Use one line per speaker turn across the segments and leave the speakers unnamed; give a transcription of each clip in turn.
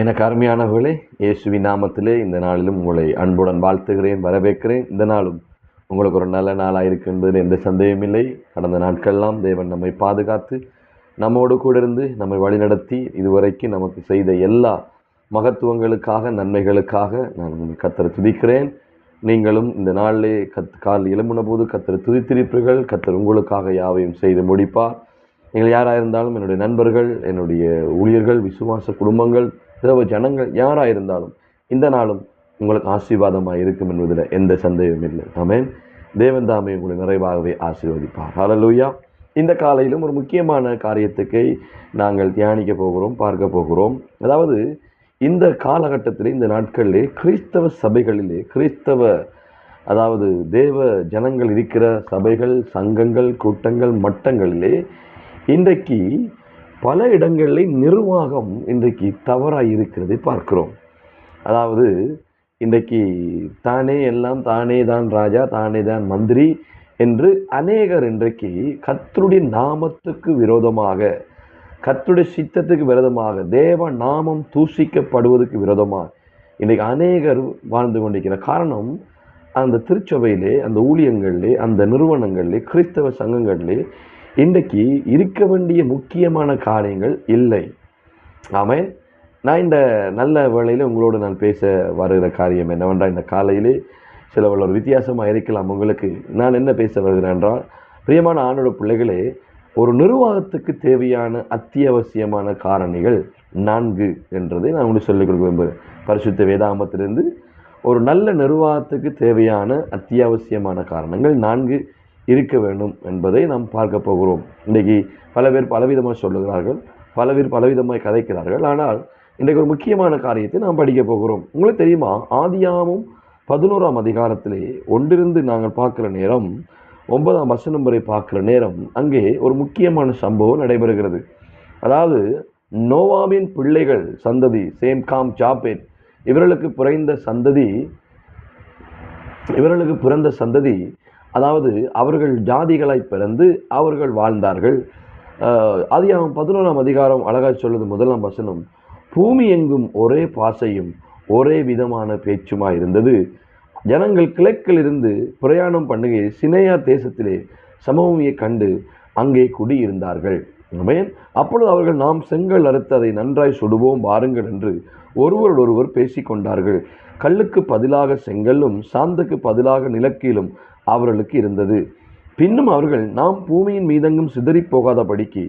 எனக்கு அருமையானவர்களே இயேசுவின் நாமத்திலே இந்த நாளிலும் உங்களை அன்புடன் வாழ்த்துகிறேன் வரவேற்கிறேன். இந்த நாளும் உங்களுக்கு ஒரு நல்ல நாளாக இருக்கு என்பதில் எந்த சந்தேகமில்லை கடந்த நாட்கள்லாம் தேவன் நம்மை பாதுகாத்து நம்மோடு கூட இருந்து நம்மை வழிநடத்தி இதுவரைக்கும் நமக்கு செய்த எல்லா மகத்துவங்களுக்காக நன்மைகளுக்காக நான் கத்தரை துதிக்கிறேன். நீங்களும் இந்த நாளிலே கத் கால் எழும்பின போது கத்தரை துதித்திருப்பீர்கள். கத்தர் உங்களுக்காக யாவையும் செய்து முடிப்பார். நீங்கள் யாராக இருந்தாலும் என்னுடைய நண்பர்கள் என்னுடைய ஊழியர்கள் விசுவாச குடும்பங்கள் தேவ ஜனங்கள் யாராக இருந்தாலும் இந்த நாளும் உங்களுக்கு ஆசீர்வாதமாக இருக்கும் என்பதில் எந்த சந்தேகமும் இல்லை. ஆமென். தேவன் தாமே உங்களை நிறைவாகவே ஆசீர்வதிப்பார். ஹலலூயா இந்த காலையிலும் ஒரு முக்கியமான காரியத்துக்கு நாங்கள் தியானிக்க போகிறோம் பார்க்க போகிறோம். அதாவது இந்த காலகட்டத்தில் இந்த நாட்களிலே கிறிஸ்தவ சபைகளிலே கிறிஸ்தவ அதாவது தேவ ஜனங்கள் இருக்கிற சபைகள் சங்கங்கள் கூட்டங்கள் மட்டங்களிலே இன்றைக்கு பல இடங்களில் நிர்வாகம் இன்றைக்கு தவறாக இருக்கிறதை பார்க்கிறோம். அதாவது இன்றைக்கு தானே எல்லாம் தானே தான் ராஜா தானே தான் மந்திரி என்று அநேகர் இன்றைக்கு கத்தருடைய நாமத்துக்கு விரோதமாக கர்த்தருடைய சித்தத்துக்கு விரோதமாக தேவ நாமம் தூசிக்கப்படுவதுக்கு விரோதமாக இன்றைக்கு அநேகர் வாழ்ந்து கொண்டிருக்கிற காரணம் அந்த திருச்சபையிலே அந்த ஊழியங்களிலே அந்த நிறுவனங்களிலே கிறிஸ்தவ சங்கங்களிலே இன்றைக்கு இருக்க வேண்டிய முக்கியமான காரியங்கள் இல்லை. ஆமென். நான் இந்த நல்ல வேளையில் உங்களோடு நான் பேச வருகிற காரியம் என்னவென்றால் இந்த காலையிலே சில ஒரு வித்தியாசமாக இருக்கலாம் உங்களுக்கு. நான் என்ன பேச வருகிறேன் என்றால் பிரியமான ஆணோட பிள்ளைகளே ஒரு நிர்வாகத்துக்கு தேவையான அத்தியாவசியமான காரணிகள் நான்கு என்றதை நான் உங்களுக்கு சொல்லிக் கொடுக்க விரும்புகிறேன். பரிசுத்த வேதாமத்திலிருந்து ஒரு நல்ல நிர்வாகத்துக்கு தேவையான அத்தியாவசியமான காரணங்கள் நான்கு. இருக்க வேண்டும் என்பதை நாம் பார்க்க போகிறோம். இன்றைக்கி பல பேர் பலவிதமாக சொல்லுகிறார்கள் பல பேர் பலவிதமாக கதைக்கிறார்கள். ஆனால் இன்றைக்கு ஒரு முக்கியமான காரியத்தை நாம் படிக்க போகிறோம். உங்களுக்கு தெரியுமா? ஆதியாமும் பதினோராம் அதிகாரத்திலே ஒன்றிருந்து நாங்கள் பார்க்குற நேரம் ஒன்பதாம் வசனம் வரை பார்க்குற நேரம் அங்கே ஒரு முக்கியமான சம்பவம் நடைபெறுகிறது. அதாவது நோவாவின் பிள்ளைகள் சந்ததி சேம் காம் ஜாபேட் இவர்களுக்கு பிறந்த சந்ததி இவர்களுக்கு பிறந்த சந்ததி அதாவது அவர்கள் ஜாதிகளாய் பிறந்து அவர்கள் வாழ்ந்தார்கள். ஆதியாகம் பதினோராம் அதிகாரம் அழகாய் சொல்வது முதலாம் வசனம். பூமி எங்கும் ஒரே பாசையும் ஒரே விதமான பேச்சுமாய் இருந்தது. ஜனங்கள் கிழக்கிலிருந்து பிரயாணம் பண்ணுகையை சினையா தேசத்திலே சமபூமியை கண்டு அங்கே குடியிருந்தார்கள். அப்பொழுது அவர்கள் நாம் செங்கல் அறுத்து அதை நன்றாய் சுடுவோம் வாருங்கள் என்று ஒருவரோடொருவர் பேசிக்கொண்டார்கள். கல்லுக்கு பதிலாக செங்கல்லும் சாந்துக்கு பதிலாக நிலக்கீலும் அவர்களுக்கு இருந்தது. பின்னும் அவர்கள் நாம் பூமியின் மீதெங்கும் சிதறி போகாதபடிக்கு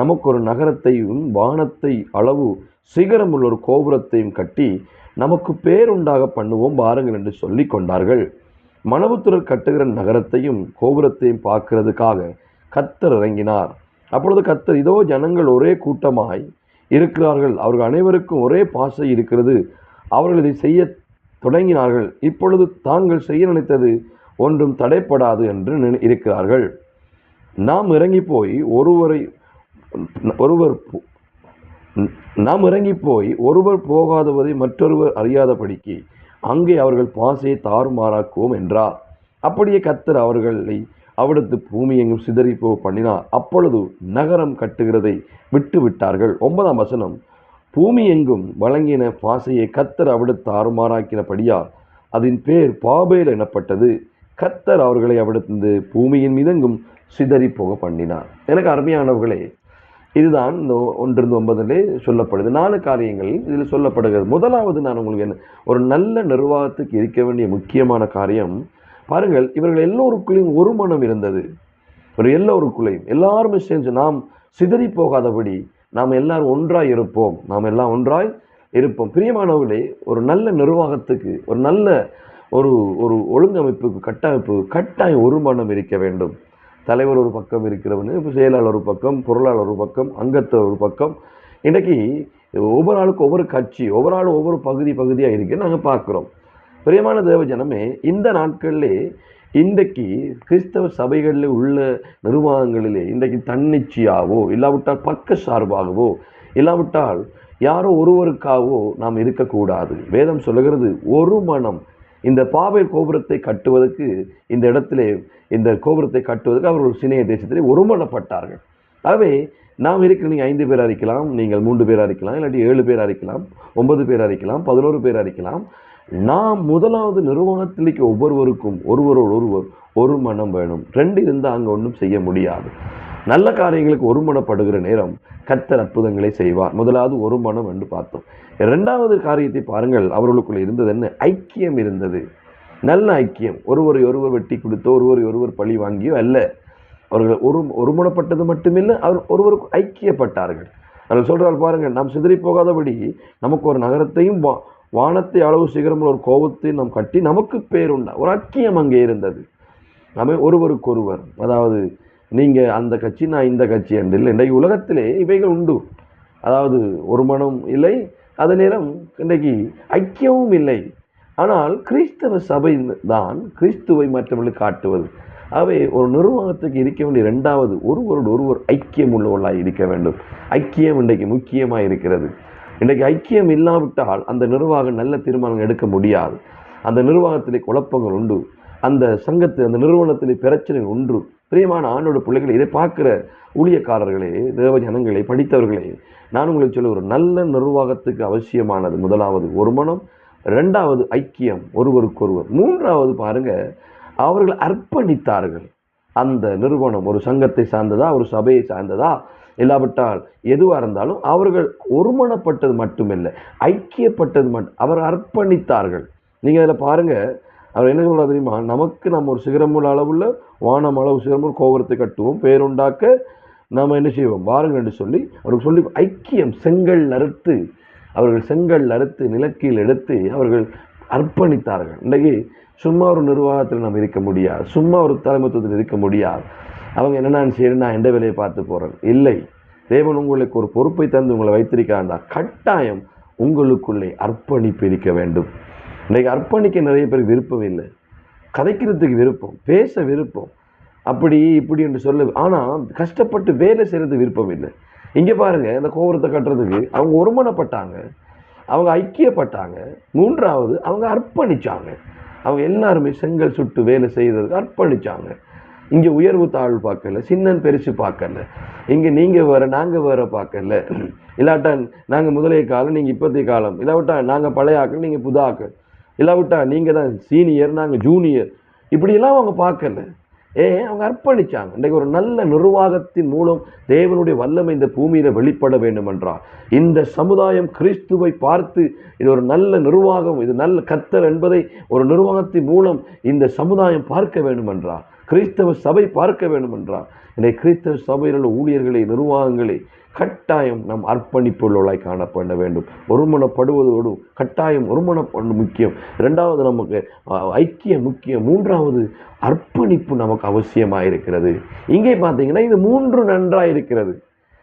நமக்கு ஒரு நகரத்தையும் வானத்தை அளவு சிகரமுள்ள ஒரு கோபுரத்தையும் கட்டி நமக்கு பேருண்டாக பண்ணுவோம் பாருங்கள் என்று சொல்லி கொண்டார்கள். மணவுத்துறர் கட்டுகிற நகரத்தையும் கோபுரத்தையும் பார்க்கிறதுக்காக கத்தர் இறங்கினார். அப்பொழுது கத்தர் இதோ ஜனங்கள் ஒரே கூட்டமாய் இருக்கிறார்கள். அவர்கள் அனைவருக்கும் ஒரே பாசை இருக்கிறது. அவர்கள் இதை செய்ய தொடங்கினார்கள். இப்பொழுது தாங்கள் செய்ய நினைத்தது ஒன்றும் தடைப்படாது என்று இருக்கிறார்கள். நாம் இறங்கி போய் ஒருவரை ஒருவர் போ- நாம் இறங்கி போய் ஒருவர் போகாதவதை மற்றொருவர் அறியாதபடிக்கு அங்கே அவர்கள் பாசையை தாறுமாறாக்குவோம் என்றார். அப்படியே கத்தர் அவர்களை அவிடத்து பூமி எங்கும் சிதறி போக பண்ணினார். அப்பொழுது நகரம் கட்டுகிறதை விட்டு விட்டார்கள் ஒன்பதாம் வசனம் பூமி எங்கும் வழங்கின பாசையை கத்தர் அவிடத்து தாறுமாறாக்கினபடியால் அதன் பேர் பாபேல் எனப்பட்டது. கத்தர் அவர்களை அவிடத்து பூமியின் மீதெங்கும் சிதறி போக பண்ணினார். எனக்கு அருமையானவர்களே இதுதான் இந்த ஒன்றிருந்து ஒன்பதிலே சொல்லப்படுது. நாலு காரியங்கள் இதில் சொல்லப்படுகிறது. முதலாவது நான் உங்களுக்கு என்ன ஒரு நல்ல நிர்வாகத்துக்கு இருக்க வேண்டிய முக்கியமான காரியம் பாருங்கள் இவர்கள் எல்லோருக்குள்ளேயும் ஒரு மனம் இருந்தது. ஒரு எல்லோருக்குள்ளேயும் எல்லாருமே சேர்ந்து நாம் சிதறி போகாதபடி நாம் எல்லாரும் ஒன்றாய் இருப்போம். நாம் எல்லாம் ஒன்றாய் இருப்போம். பிரியமானவர்களே ஒரு நல்ல நிர்வாகத்துக்கு ஒரு நல்ல ஒரு ஒரு ஒழுங்கமைப்புக்கு கட்டமைப்பு கட்டாயம் ஒரு மனம் இருக்க வேண்டும். தலைவர் ஒரு பக்கம் இருக்கிறவனு இப்போ செயலாளர் ஒரு பக்கம் பொருளாளர் ஒரு பக்கம் அங்கத்தவர் ஒரு பக்கம். இன்றைக்கி ஒவ்வொரு ஆளுக்கும் ஒவ்வொரு கட்சி ஒவ்வொரு ஆளும் ஒவ்வொரு பகுதி பகுதியாக இருக்கு நாங்கள் பார்க்குறோம் பிரியமான தேவ ஜனமே இந்த நாட்களிலே இன்றைக்கு கிறிஸ்தவ சபைகளில் உள்ள நிர்வாகங்களிலே இன்றைக்கு தன்னிச்சையாகவோ இல்லாவிட்டால் பக்க சார்பாகவோ இல்லாவிட்டால் யாரோ ஒருவருக்காகவோ நாம் இருக்கக்கூடாது. வேதம் சொல்லுகிறது ஒரு மனம் இந்த பாபேல் கோபுரத்தை கட்டுவதற்கு இந்த இடத்திலே இந்த கோபுரத்தை கட்டுவதற்கு அவர்கள் சினைய தேசத்திலே ஒருமனப்பட்டார்கள். ஆகவே நாம் இருக்கிற நீங்கள் ஐந்து பேர் இருக்கலாம் நீங்கள் மூன்று பேர் இருக்கலாம் இல்லாட்டி ஏழு பேர் இருக்கலாம் ஒன்பது பேர் இருக்கலாம் பதினோரு பேர் இருக்கலாம். நாம் முதலாவது நிறுவனத்திலேக்கு ஒவ்வொருவருக்கும் ஒருவரோடு ஒருவர் ஒரு மனம் வேணும். ரெண்டு இருந்தால் அங்கே ஒன்றும் செய்ய முடியாது. நல்ல காரியங்களுக்கு ஒருமனப்படுகிற நேரம் கத்தர் அற்புதங்களை செய்வார். முதலாவது ஒரு மனம் என்று பார்த்தோம். இரண்டாவது காரியத்தை பாருங்கள் அவர்களுக்குள்ள இருந்தது என்ன? ஐக்கியம் இருந்தது. நல்ல ஐக்கியம். ஒருவரை ஒருவர் வெட்டி கொடுத்தோ ஒருவரை ஒருவர் பழி வாங்கியோ அல்ல. அவர்கள் ஒரு ஒருமுனப்பட்டது மட்டுமில்லை அவர் ஒருவருக்கு ஐக்கியப்பட்டார்கள். அவர் சொல்கிறார் பாருங்கள் நாம் சிதறி போகாதபடி நமக்கு ஒரு நகரத்தையும் வா வானத்தை அளவு சிகரமுள்ள ஒரு கோபத்தையும் நாம் கட்டி நமக்கு பேருண்டா. ஒரு ஐக்கியம் அங்கே இருந்தது. நம்ம ஒருவருக்கொருவர் அதாவது நீங்கள் அந்த கட்சி நான் இந்த கட்சி என்று இல்லை. இன்றைக்கு உலகத்திலே இவைகள் உண்டு. அதாவது ஒரு மனம் இல்லை அதே நேரம் இன்றைக்கு ஐக்கியமும் இல்லை. ஆனால் கிறிஸ்தவ சபை தான் கிறிஸ்துவை மற்றவர்களுக்கு காட்டுவது. அவை ஒரு நிர்வாகத்துக்கு இருக்க வேண்டிய ரெண்டாவது ஒருவரோடு ஒருவர் ஐக்கியம் உள்ளவர்களாக இருக்க வேண்டும். ஐக்கியம் இன்றைக்கு முக்கியமாக இருக்கிறது. இன்றைக்கு ஐக்கியம் இல்லாவிட்டால் அந்த நிர்வாகம் நல்ல தீர்மானம் எடுக்க முடியாது. அந்த நிர்வாகத்திலே குழப்பங்கள் உண்டு. அந்த சங்கத்தில் அந்த நிறுவனத்திலே பிரச்சனைகள் உண்டு. பிரியமான ஆணோட பிள்ளைகளை இதை பார்க்குற ஊழியக்காரர்களே தேவ ஜனங்களே படித்தவர்களே நான் உங்களுக்கு சொல்ல ஒரு நல்ல நிர்வாகத்துக்கு அவசியமானது முதலாவது ஒரு மனம் ரெண்டாவது ஐக்கியம் ஒருவருக்கொருவர். மூன்றாவது பாருங்க அவர்கள் அர்ப்பணித்தார்கள். அந்த நிறுவனம் ஒரு சங்கத்தை சார்ந்ததா ஒரு சபையை சார்ந்ததா? இல்லாவிட்டால் எதுவாக இருந்தாலும் அவர்கள் ஒருமனப்பட்டது மட்டுமில்லை ஐக்கியப்பட்டது மட்டும் அவர் அர்ப்பணித்தார்கள். நீங்கள் அதில் பாருங்கள் அவர் என்ன சொல்கிறார் தெரியுமா? நமக்கு நம்ம ஒரு சிகரமுள்ள அளவுள்ள வானம் அளவு சிகரமுள்ள கோபுரத்தை கட்டுவோம் பேருண்டாக்க நாம் என்ன செய்வோம்? வாருங்கள் என்று சொல்லி அவருக்கு சொல்லி ஐக்கியம் செங்கல் அறுத்து அவர்கள் செங்கல் அறுத்து நிலக்கீழ் எடுத்து அவர்கள் அர்ப்பணித்தார்கள். இன்றைக்கு சும்மா ஒரு நிர்வாகத்தில் நாம் இருக்க முடியாது சும்மா ஒரு தலைமைத்துவத்தில் இருக்க முடியாது. அவங்க என்ன நான் செய்யணும் நான் எந்த வேலையை பார்த்து போகிறேன் இல்லை. தேவன் உங்களுக்கு ஒரு பொறுப்பை தந்து உங்களை வைத்திருக்காண்டா கட்டாயம் உங்களுக்குள்ளே அர்ப்பணிப்பு இருக்க வேண்டும். இன்றைக்கு அர்ப்பணிக்க நிறைய பேர் விருப்பம் இல்லை. கதைக்கிறதுக்கு விருப்பம் பேச விருப்பம் அப்படி இப்படி என்று சொல்ல ஆனால் கஷ்டப்பட்டு வேலை செய்கிறது விருப்பம் இல்லை. இங்கே பாருங்க இந்த கோபுரத்தை கட்டுறதுக்கு அவங்க ஒருமனப்பட்டாங்க அவங்க ஐக்கியப்பட்டாங்க மூன்றாவது அவங்க அர்ப்பணிச்சாங்க. அவங்க எல்லாருமே செங்கல் சுட்டு வேலை செய்கிறதுக்கு அர்ப்பணிச்சாங்க. இங்கே உயர்வு தாழ்வு பார்க்கல சின்னன் பெருசு பார்க்கல இங்கே நீங்கள் வேற நாங்கள் வேற பார்க்கல. இல்லாட்டா நாங்கள் முதலைய காலம் நீங்கள் இப்போத்தைய காலம். இல்லாவிட்டா நாங்கள் பழைய ஆக்கள் நீங்கள் புது ஆக்கள். இல்லாவிட்டா நீங்கள் தான் சீனியர் நாங்கள் ஜூனியர் இப்படியெல்லாம் அவங்க பார்க்கல. ஏ அவங்க அர்ப்பணிச்சாங்க. இன்றைக்கு ஒரு நல்ல நிர்வாகத்தின் மூலம் தேவனுடைய வல்லமை இந்த பூமியில் வெளிப்பட வேண்டும் என்றால் இந்த சமுதாயம் கிறிஸ்துவை பார்த்து இது ஒரு நல்ல நிர்வாகம் இது நல்ல கத்தர் என்பதை ஒரு நிர்வாகத்தின் மூலம் இந்த சமுதாயம் பார்க்க வேண்டும் என்றால் கிறிஸ்தவ சபை பார்க்க வேண்டும் என்றால் இன்றைக்கு கிறிஸ்தவ சபையில் உள்ள ஊழியர்களை நிர்வாகங்களை கட்டாயம் நாம் அர்ப்பணிப்புள்ளவளாய் காணப்பட வேண்டும். ஒருமனப்படுவதோடு கட்டாயம் ஒருமனப்படு முக்கியம். இரண்டாவது நமக்கு ஐக்கியம் முக்கியம் மூன்றாவது அர்ப்பணிப்பு நமக்கு அவசியமாக இருக்கிறது இங்கே பார்த்தீங்கன்னா இது மூன்று நன்றாக இருக்கிறது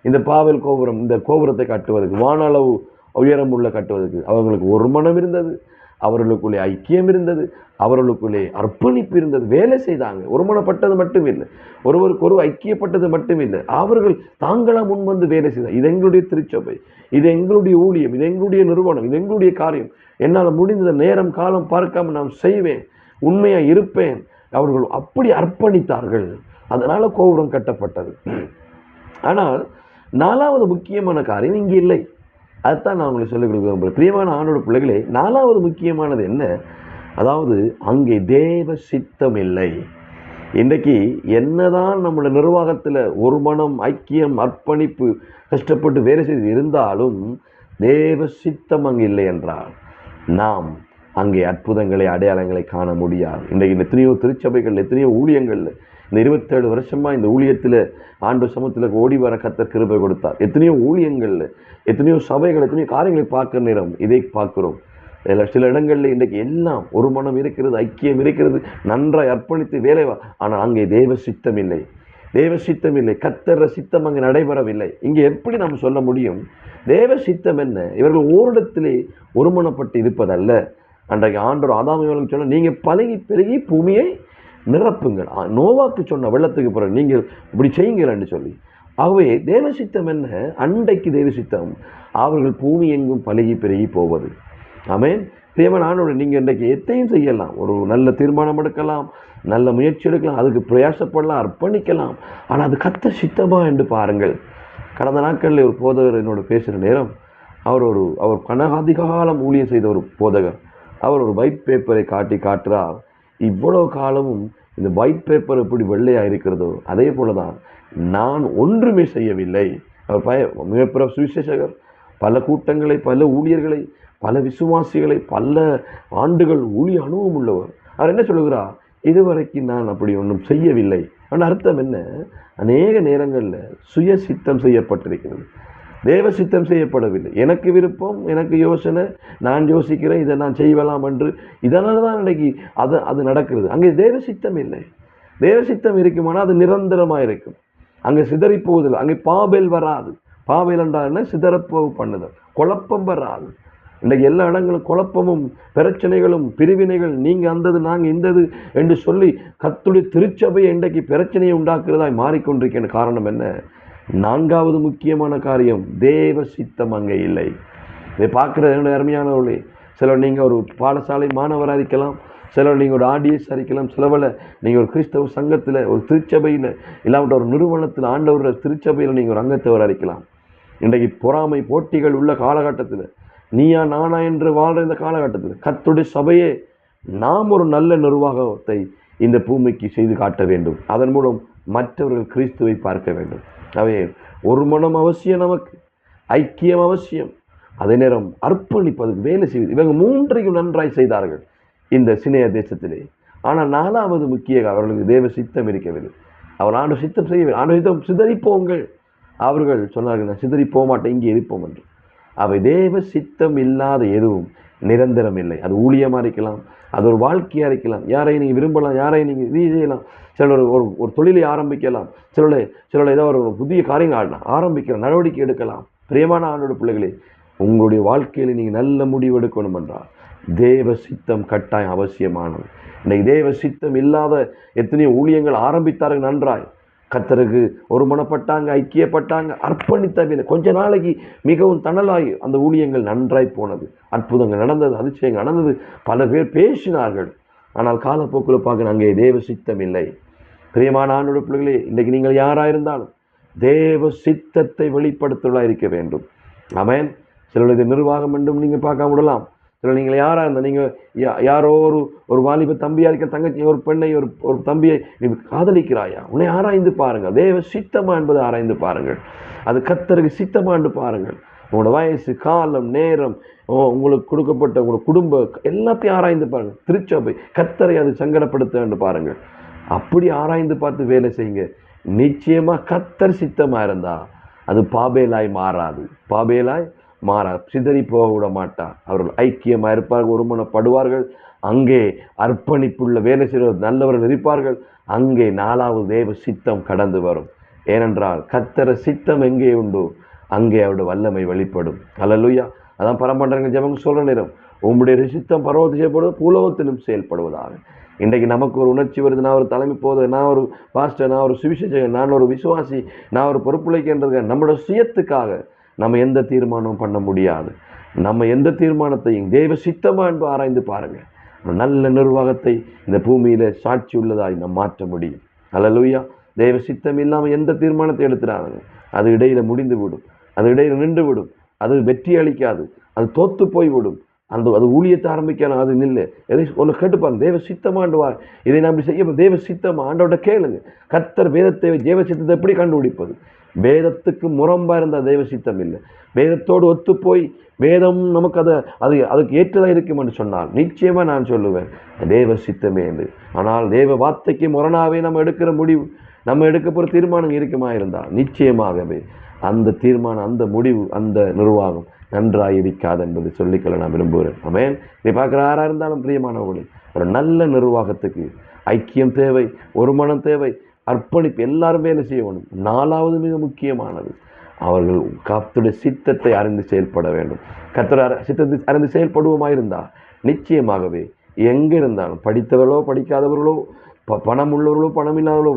இந்த பாவல் கோபுரம் இந்த கோபுரத்தை கட்டுவதற்கு வானளவு உயரம் உள்ள கட்டுவதற்கு அவங்களுக்கு ஒரு மனம் இருந்தது. அவர்களுக்குள்ளே ஐக்கியம் இருந்தது அவர்களுக்குள்ளே அர்ப்பணிப்பு இருந்தது வேலை செய்தாங்க. ஒருமனப்பட்டது மட்டும் இல்லை ஒருவருக்கு ஒரு ஐக்கியப்பட்டது மட்டும் இல்லை அவர்கள் தாங்களா முன் வந்து வேலை செய்தார். இது எங்களுடைய திருச்சபை. இது எங்களுடைய ஊழியம். இது எங்களுடைய நிறுவனம். இது எங்களுடைய காரியம். என்னால் முடிந்த நேரம் காலம் பார்க்காம நான் செய்வேன். உண்மையாக இருப்பேன். அவர்கள் அப்படி அர்ப்பணித்தார்கள். அதனால் கோபுரம் கட்டப்பட்டது. ஆனால் நாலாவது முக்கியமான காரியம் இங்கே இல்லை. அதுதான் நான் உங்களுக்கு சொல்லிக் கொடுக்க பிரியமான ஆணோட பிள்ளைகளே நாலாவது முக்கியமானது என்ன? அதாவது அங்கே தேவ சித்தம் இல்லை இன்றைக்கு என்னதான் நம்மளோட நிர்வாகத்தில் ஒரு மனம் ஐக்கியம் அர்ப்பணிப்பு கஷ்டப்பட்டு வேலை செய்து இருந்தாலும் தேவ சித்தம் அங்கே இல்லை என்றால் நாம் அங்கே அற்புதங்களை அடையாளங்களை காண முடியாது. இன்றைக்கு எத்தனையோ திருச்சபைகள் எத்தனையோ ஊழியங்கள் இந்த இருபத்தேழு வருஷமாக இந்த ஊழியத்தில் ஆண்டு சமத்தில் ஓடி வர கத்தர் கிருபை கொடுத்தார். எத்தனையோ ஊழியங்களில் எத்தனையோ சபைகள் எத்தனையோ காரியங்களை பார்க்க நேரம் இதை பார்க்குறோம். சில இடங்களில் இன்றைக்கு எல்லாம் ஒரு மனம் இருக்கிறது ஐக்கியம் இருக்கிறது நன்றாய் அர்ப்பணித்து வேலைவா ஆனால் அங்கே தேவ சித்தம் இல்லை. தேவ சித்தம் இல்லை. கத்தர சித்தம் அங்கே நடைபெறவில்லை. இங்கே எப்படி நாம் சொல்ல முடியும்? தேவ சித்தம் என்ன? இவர்கள் ஓரிடத்திலே ஒருமனப்பட்டு இருப்பதல்ல. அன்றைக்கு ஆண்டவர் ஆதாம் சொன்னால் நீங்கள் பழகி பெருகி பூமியை நிரப்புங்கள். நோவாக்கு சொன்ன வெள்ளத்துக்கு பிறகு நீங்கள் இப்படி செய்யுங்கள்னு சொல்லி. ஆகவே தேவசித்தம் என்ன? அண்டைக்கு தேவசித்தம். அவர்கள் பூமி எங்கும் பழகி பெருகி போவது. ஆமேன். பிரியமான ஆண்டோட நீங்கள் இன்றைக்கு எத்தையும் செய்யலாம். ஒரு நல்ல தீர்மானம் எடுக்கலாம் நல்ல முயற்சி எடுக்கலாம் அதுக்கு பிரயாசப்படலாம் அர்ப்பணிக்கலாம். ஆனால் அது கத்த சித்தமா என்று பாருங்கள். கடந்த நாட்களில் ஒரு போதகர் என்னோட பேசுகிற நேரம் அவர் ஒரு அவர் கனகாதிகாலம் ஊழியம் செய்த ஒரு போதகர். அவர் ஒரு ஒயிட் பேப்பரை காட்டி காட்டுறார். இவ்வளோ காலமும் இந்த ஒயிட் பேப்பர் எப்படி வெள்ளையாக இருக்கிறதோ அதே போல தான் நான் ஒன்றுமே செய்யவில்லை. அவர் பய மிகப்பிற சுவிசேஷகர் பல கூட்டங்களை பல ஊழியர்களை பல விசுவாசிகளை பல ஆண்டுகள் ஊழிய அனுபவம் உள்ளவர். அவர் என்ன சொல்லுகிறார்? இதுவரைக்கும் நான் அப்படி ஒன்றும் செய்யவில்லை. ஆனால் அர்த்தம் என்ன? அநேக நேரங்களில் சுய சித்தம் செய்யப்பட்டிருக்கிறது. தேவ சித்தம் செய்யப்படவில்லை. எனக்கு விருப்பம் எனக்கு யோசனை நான் யோசிக்கிறேன் இதை நான் செய்வலாம் என்று. இதனால் தான் இன்னைக்கு அது அது நடக்கிறது. அங்கே தேவ சித்தம் இல்லை. தேவ சித்தம் இருக்குமானால் அது நிரந்தரமாக இருக்கும். அங்கே சிதறி போவதில்லை அங்கே பாபேல் வராது. பாபேல் என்றால் என்ன? சிதறப்போவு பண்ணுதல். குழப்பம் வராது. இன்றைக்கு எல்லா இடங்களும் குழப்பமும் பிரச்சனைகளும் பிரிவினைகள் நீங்கள் அந்தது நாங்கள் இந்தது என்று சொல்லி கத்துடைய திருச்சபை இன்றைக்கு பிரச்சனையை உண்டாக்குறதாய் மாறிக்கொண்டிருக்கின்ற காரணம் என்ன? நான்காவது முக்கியமான காரியம் தேவ சித்தம் அங்கே இல்லை. இதை பார்க்குறது என்னுடைய அருமையானவர்களே சிலர் நீங்கள் ஒரு பாடசாலை மாணவராக இருக்கலாம் சிலர் நீங்கள் ஒரு ஆடியஸ் இருக்கலாம் சிலவில் நீங்கள் ஒரு கிறிஸ்தவ சங்கத்தில் ஒரு திருச்சபையில் இல்லாமட்ட ஒரு நிறுவனத்தில் ஆண்டவர் திருச்சபையில் நீங்கள் ஒரு அங்கத்தவராக இருக்கலாம் இன்றைக்கு பொறாமை போட்டிகள் உள்ள காலகட்டத்தில் நீயா நானா என்று வாழ்கிற இந்த காலகட்டத்தில் கத்துடைய சபையே நாம் ஒரு நல்ல நிர்வாகத்தை இந்த பூமிக்கு செய்து காட்ட வேண்டும். அதன் மூலம் மற்றவர்கள் கிறிஸ்துவை பார்க்க வேண்டும். அவை ஒரு மனம் அவசியம் நமக்கு ஐக்கியம் அவசியம். அதே நேரம் அர்ப்பணிப்பதற்கு வேலை செய்வது. இவங்க மூன்றையும் நன்றாய் செய்தார்கள் இந்த சினைய தேசத்திலே. ஆனால் நாலாவது முக்கிய அவர்களுக்கு தேவ சித்தம் இருக்கவில்லை. அவர் ஆண்டு சித்தம் செய்யவில்லை. ஆண்டு சித்தம் சிதறிப்போங்கள். அவர்கள் சொன்னார்கள் நான் சிதறி போக மாட்டேன் இங்கே இருப்போம் என்று. அவை தேவ சித்தம் இல்லாத எதுவும் நிரந்தரம் இல்லை. அது ஊழியமாக இருக்கலாம் அது ஒரு வாழ்க்கையாக இருக்கலாம். யாரையும் நீங்கள் விரும்பலாம் யாரையும் நீங்கள் இது செய்யலாம். சிலர் ஒரு ஒரு தொழிலை ஆரம்பிக்கலாம். சிலர் சிலர் ஏதோ ஒரு புதிய காரியங்கள் ஆடலாம் ஆரம்பிக்கலாம் நடவடிக்கை எடுக்கலாம். பிரியமான ஆண்டோட பிள்ளைகளே உங்களுடைய வாழ்க்கையில் நீங்கள் நல்ல முடிவு எடுக்கணும் என்றால் தேவ சித்தம் கட்டாயம் அவசியமானது. இன்றைக்கு தேவ சித்தம் இல்லாத எத்தனையோ ஊழியங்கள் ஆரம்பித்தார்கள் நன்றாய். கத்தருக்கு ஒருமனப்பட்டாங்க ஐக்கியப்பட்டாங்க அர்ப்பணித்த கொஞ்ச நாளைக்கு மிகவும் தணலாய் அந்த ஊழியங்கள் நன்றாய் போனது. அற்புதங்கள் நடந்தது அதிசயங்கள் நடந்தது. பல பேர் பேசினார்கள். ஆனால் காலப்போக்கில் பார்க்க அங்கே தேவ சித்தம் இல்லை. பிரியமான ஆண்டோட பிள்ளைகளே இன்றைக்கு நீங்கள் யாராக இருந்தாலும் தேவ சித்தத்தை வெளிப்படுத்துவதாக இருக்க வேண்டும். அவன் சிலருடைய நிர்வாகம் என்றும் நீங்கள் பார்க்க விடலாம். சில நீங்கள் யாராக இருந்தால் நீங்கள் யா- யாரோ ஒரு ஒரு வாலிப தம்பியாக இருக்க தங்கச்சி ஒரு பெண்ணை ஒரு ஒரு தம்பியை நீ காதலிக்கிறாயா? உன்னை ஆராய்ந்து பாருங்கள். தேவ சித்தமா என்பதை ஆராய்ந்து பாருங்கள். அது கத்தருக்கு சித்தமா என்று பாருங்கள். உங்களோட வயசு காலம் நேரம் ஓ, உங்களுக்கு கொடுக்கப்பட்ட உங்களோட குடும்ப எல்லாத்தையும் ஆராய்ந்து பாருங்கள். திருச்சபை கத்தரை அது சங்கடப்படுத்த வேண்டு பாருங்கள். அப்படி ஆராய்ந்து பார்த்து வேலை செய்யுங்க. நிச்சயமாக கத்தர் சித்தமாக இருந்தால் அது பாபேலாய் மாறாது. பாபேலாய் மாறாது சிதறி போக விட மாட்டார் அவர்கள் ஐக்கியமாக இருப்பார்கள் ஒருமனப்படுவார்கள். அங்கே அர்ப்பணிப்புள்ள வேலை செய்வது நல்லவர்கள் இருப்பார்கள். அங்கே நாலாவது தேவ சித்தம் கடந்து வரும். ஏனென்றால் கத்தர சித்தம் எங்கே உண்டோ? அங்கே அவருடைய வல்லமை வெளிப்படும். அலலுயா அதான் பரமண்டங்க ஜெபம் சொல்ற நேரம். உங்களுடைய சித்தம் பரவத்து செய்யப்படுவது பூலோகத்திலும் செயல்படுவதாக. இன்றைக்கு நமக்கு ஒரு உணர்ச்சி வருது. நான் ஒரு தலைமை போது நான் ஒரு பாஸ்டர் நான் ஒரு சுவிசேஷகன் நான் ஒரு விசுவாசி நான் ஒரு பொறுப்புழைக்கின்றது நம்மளோட சுயத்துக்காக நம்ம எந்த தீர்மானமும் பண்ண முடியாது. நம்ம எந்த தீர்மானத்தையும் தேவ சித்தமா என்று ஆராய்ந்து பாருங்கள் நல்ல நிர்வாகத்தை இந்த பூமியில் சாட்சி உள்ளதாய் நம்ம மாற்ற முடியும். அல்லலுயா தெய்வ சித்தம் இல்லாமல் எந்த தீர்மானத்தை எடுத்துறாங்க அது இடையில் முடிந்து விடும் அது இடையில் நின்று விடும் அது வெற்றி அளிக்காது. அது தோத்து போய் விடும் அந்த அது ஊழியத்தை ஆரம்பிக்கலாம் அது நில்லு. எதை ஒன்று கேட்டுப்பாருங்க தேவ சித்தமாண்டு வா. இதை நாம் செய்ய தேவ சித்தமா ஆண்டோட கேளுங்க. கத்தர் வேதத்தை தேவ சித்தத்தை எப்படி கண்டுபிடிப்பது? வேதத்துக்கு முரம்பாக இருந்த தெய்வ சித்தம் இல்லை. வேதத்தோடு ஒத்து போய் வேதம் நமக்கு அதை அது அதுக்கு ஏற்றதாக இருக்கும் என்று சொன்னால் நிச்சயமாக நான் சொல்லுவேன் தேவ சித்தமே என்று. ஆனால் தேவ வார்த்தைக்கு முரணாகவே நம்ம எடுக்கிற முடிவு நம்ம எடுக்க போகிற தீர்மானம் இருக்குமா இருந்தால் நிச்சயமாகவே. அந்த தீர்மானம் அந்த முடிவு அந்த நிர்வாகம் நன்றாக இருக்காது என்பதை சொல்லிக்கொள்ள நான் விரும்புகிறேன். அமேன் இதை பார்க்குற யாராக இருந்தாலும் பிரியமானவர்களே ஒரு நல்ல நிர்வாகத்துக்கு ஐக்கியம் தேவை ஒரு மனம் தேவை அர்ப்பணிப்பு எல்லாரும் வேலை செய்யணும் நாலாவது மிக முக்கியமானது அவர்கள் கத்துடைய சித்தத்தை அறிந்து செயல்பட வேண்டும். கர்த்தர் சித்தத்தை அறிந்து செயல்படுவோமா இருந்தால் நிச்சயமாகவே. எங்கே இருந்தாலும் படித்தவர்களோ படிக்காதவர்களோ ப பணம் உள்ளவர்களோ பணம் இல்லாதவர்களோ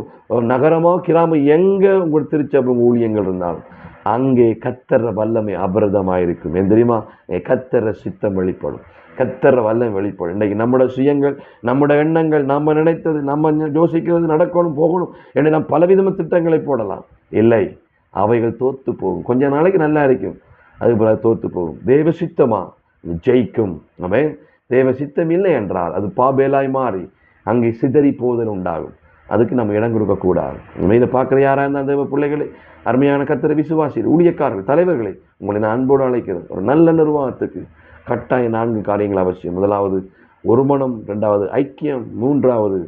நகரமோ கிராமம் எங்கே உங்கள் திருச்சபை ஊழியங்கள் இருந்தாலும் அங்கே கத்தர வல்லமை அபரதமாயிருக்கும். ஏன் தெரியுமா? கத்தர சித்தம் வெளிப்படும். கத்தர வல்லமை வெளிப்படும். இன்றைக்கு நம்முடைய சுயங்கள் நம்முடைய எண்ணங்கள் நம்ம நினைத்தது நம்ம யோசிக்கிறது நடக்கணும் போகணும். என்று நாம் பலவிதமான திட்டங்களை போடலாம். இல்லை அவைகள் தோற்று போகும். கொஞ்ச நாளைக்கு நல்லா இருக்கும். அது போல போகும். தேவ சித்தமா? ஜெயிக்கும். அவன் தேவ சித்தம் இல்லை என்றால் அது பாபேலாய் மாறி அங்கே சிதறி போதல் உண்டாகும். அதுக்கு நம்ம இடம் கொடுக்கக்கூடாது. உண்மை இதை பார்க்குற யாராக இருந்தால் தேவ பிள்ளைகளை அருமையான கத்திர விசுவாசி ஊழியக்காரர்கள் தலைவர்களை உங்களை நான் அன்போடு அழைக்கிறேன். ஒரு நல்ல நிர்வாகத்துக்கு கட்டாய நான்கு காரியங்கள் அவசியம். முதலாவது ஒரு மனம் ரெண்டாவது ஐக்கியம் மூன்றாவது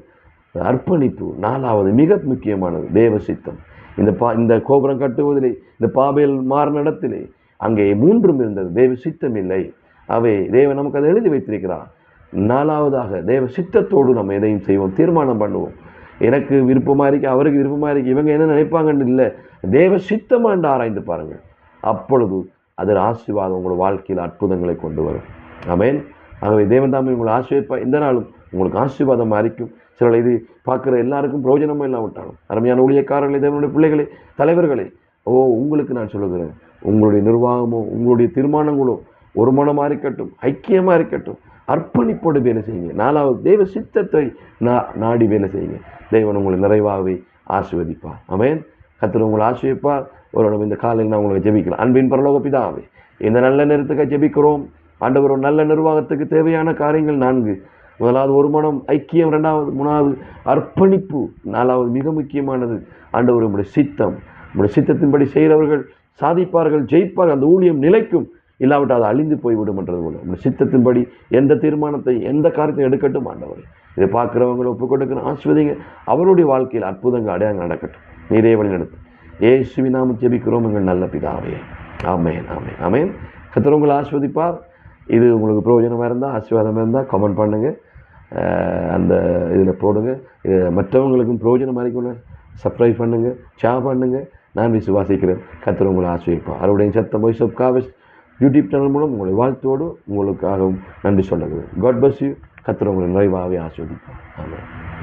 அர்ப்பணிப்பு நாலாவது மிக முக்கியமானது தேவ சித்தம் இந்த பா இந்த கோபுரம் கட்டுவதிலே இந்த பாபேல் மாறின இடத்திலே அங்கே மூன்றும் இருந்தது தேவ சித்தம் இல்லை. அவை தேவன் நமக்கு அதை எழுதி வைத்திருக்கிறார். நாலாவதாக தேவ சித்தத்தோடு நம்ம எதையும் செய்வோம் தீர்மானம் பண்ணுவோம். எனக்கு விருப்பமாக இருக்கு அவருக்கு விருப்பமாக இருக்கு இவங்க என்ன நினைப்பாங்கன்னு இல்லை. தேவ சித்தமாண்டு ஆராய்ந்து பாருங்கள். அப்பொழுது அதில் ஆசீர்வாதம் உங்களோட வாழ்க்கையில் அற்புதங்களை கொண்டு வரும். ஆமென். ஆகவே தேவன் தாமே உங்களை ஆசிரியப்பா இந்த நாளும் உங்களுக்கு ஆசீர்வாதமாக இருக்கும் சில இது பார்க்குற எல்லாருக்கும் பிரயோஜனமும் இல்லாவிட்டாலும் அருமையான ஊழியக்காரர்களே தேவனுடைய பிள்ளைகளே தலைவர்களே ஓ உங்களுக்கு நான் சொல்லுகிறேன். உங்களுடைய நிர்வாகமோ உங்களுடைய தீர்மானங்களோ ஒரு மனமாக இருக்கட்டும் ஐக்கியமாக இருக்கட்டும் அர்ப்பணிப்போடு வேலை செய்யுங்க. நாலாவது தெய்வ சித்தத்தை நா நாடி வேலை செய்யுங்க. தெய்வன் உங்களை நிறைவாகவே ஆசிர்வதிப்பார். அமையன் கத்திர உங்களை ஆசிரியப்பார் ஒரு இந்த காலையில் நான் உங்களுக்கு ஜெபிக்கலாம் அன்பின் பரலோக பிதாவே இந்த நல்ல நேரத்துக்கு ஜெபிக்கிறோம். ஆண்டவர் ஒரு நல்ல நிர்வாகத்துக்கு தேவையான காரியங்கள் நான்கு. முதலாவது ஒரு மனம் ஐக்கியம். ரெண்டாவது மூணாவது அர்ப்பணிப்பு. நாலாவது மிக முக்கியமானது ஆண்டவர் உங்களுடைய சித்தம். உங்களுடைய சித்தத்தின்படி செய்கிறவர்கள் சாதிப்பார்கள் ஜெயிப்பார்கள். அந்த ஊழியம் நிலைக்கும். இல்லாவிட்டால் அது அழிந்து போய்விடும் என்றது போல. உங்களுடைய சித்தத்தின்படி எந்த தீர்மானத்தை எந்த காரியத்தை எடுக்கட்டும் ஆண்டவர். இதை பார்க்குறவங்களை ஒப்பு கொடுக்கணும் ஆஸ்வதிங்க. அவருடைய வாழ்க்கையில் அற்புதங்கள் அடையாளம் நடக்கட்டும். நீரே வழி நடத்து. ஏசுவி நாம ஜெபிக்கிறோம் எங்கள் நல்ல பிதாவே. ஆமேன் ஆமேன் ஆமேன். கத்திர உங்களை ஆஸ்வதிப்பார். இது உங்களுக்கு பிரயோஜனமாக இருந்தால் ஆசீர்வாதமாக இருந்தால் கமெண்ட் பண்ணுங்கள் அந்த இதில் போடுங்க. இது மற்றவங்களுக்கும் பிரயோஜனமாக இருக்கணும் சப்ஸ்கிரைப் பண்ணுங்கள் ஷேர் பண்ணுங்கள் நான் விசுவாசிக்கிறேன். கத்திர உங்களை ஆஸ்வதிப்பார் அவருடைய சத்தம் வாய்ஸ் ஆஃப் யூடியூப் சேனல் மூலம் உங்களை வாழ்த்தோடு உங்களுக்காகவும் நன்றி சொல்லுங்கள் காட் பஸ் யூ கத்தர் உங்களை நிறைவாகவே ஆஸ்வதிப்பார் ஆமாம்